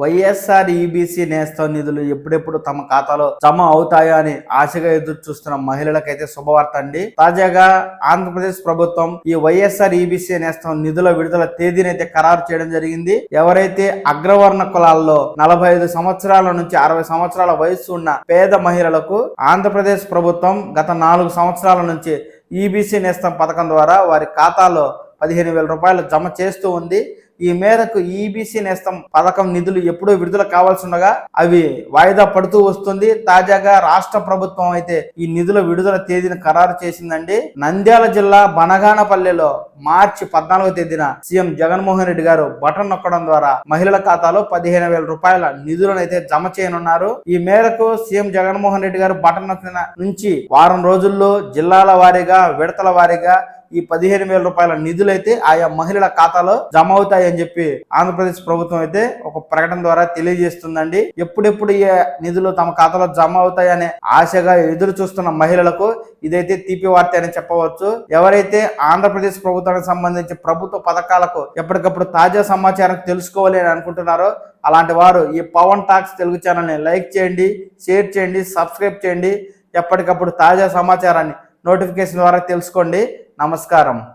YSR EBC నేస్తం నిధులు ఎప్పుడెప్పుడు తమ ఖాతాలో జమ అవుతాయో అని ఆశగా ఎదురు చూస్తున్న మహిళలకైతే శుభవార్త అండి. తాజాగా ఆంధ్రప్రదేశ్ ప్రభుత్వం ఈ వైఎస్ఆర్ ఈబీసీ నేస్తం నిధుల విడుదల తేదీనైతే ఖరారు చేయడం జరిగింది. ఎవరైతే అగ్రవర్ణ కులాల్లో నలభై ఐదు సంవత్సరాల నుంచి అరవై సంవత్సరాల వయస్సు ఉన్న పేద మహిళలకు ఆంధ్రప్రదేశ్ ప్రభుత్వం గత నాలుగు సంవత్సరాల నుంచి ఈబీసీ నేస్తం పథకం ద్వారా వారి ఖాతాలో పదిహేను వేల రూపాయలు జమ చేస్తూ ఉంది. ఈ మేరకు ఈబీసీ నేస్తం పథకం నిధులు ఎప్పుడూ విడుదల కావాల్సి ఉండగా అవి వాయిదా పడుతూ వస్తుంది. తాజాగా రాష్ట్ర ప్రభుత్వం అయితే ఈ నిధుల విడుదల తేదీని ఖరారు చేసిందండి. నంద్యాల జిల్లా బనగానపల్లెలో మార్చి పద్నాలుగో తేదీన సీఎం జగన్మోహన్ రెడ్డి గారు బటన్ నొక్కడం ద్వారా మహిళల ఖాతాలో పదిహేను వేల రూపాయల నిధులను అయితే జమ చేయనున్నారు. ఈ మేరకు సీఎం జగన్మోహన్ రెడ్డి గారు బటన్ నొక్కిన నుంచి వారం రోజుల్లో జిల్లాల వారీగా విడతల వారీగా ఈ పదిహేను వేల రూపాయల నిధులైతే ఆయా మహిళల ఖాతాలో జమ అవుతాయని చెప్పి ఆంధ్రప్రదేశ్ ప్రభుత్వం అయితే ఒక ప్రకటన ద్వారా తెలియజేస్తుందండి. ఎప్పుడెప్పుడు ఈ నిధులు తమ ఖాతాలో జమ అవుతాయనే ఆశగా ఎదురు చూస్తున్న మహిళలకు ఇదైతే తీపి వార్త అని చెప్పవచ్చు. ఎవరైతే ఆంధ్రప్రదేశ్ ప్రభుత్వానికి సంబంధించి ప్రభుత్వ పథకాలకు ఎప్పటికప్పుడు తాజా సమాచారం తెలుసుకోవాలి అని అనుకుంటున్నారో అలాంటి వారు ఈ పవన్ టాక్స్ తెలుగు ఛానల్ని లైక్ చేయండి షేర్ చేయండి సబ్స్క్రైబ్ చేయండి. ఎప్పటికప్పుడు తాజా సమాచారాన్ని నోటిఫికేషన్ ద్వారా తెలుసుకోండి. నమస్కారం.